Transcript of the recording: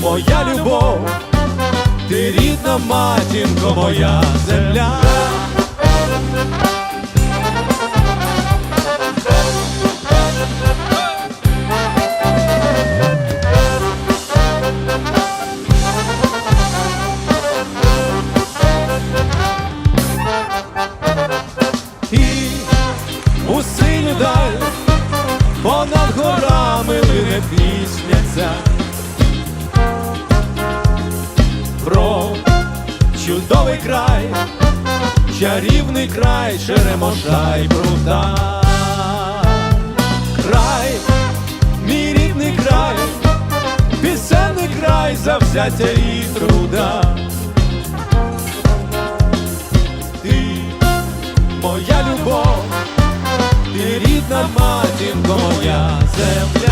моя любов, ти рідна матінко, моя земля. Понад горами лине пісня чудовий край, чарівний край, черемоша й пруда. Край, мій рідний край, пісенний край завзяття і труда. Ти моя любов, ти рідна матінко моя земля.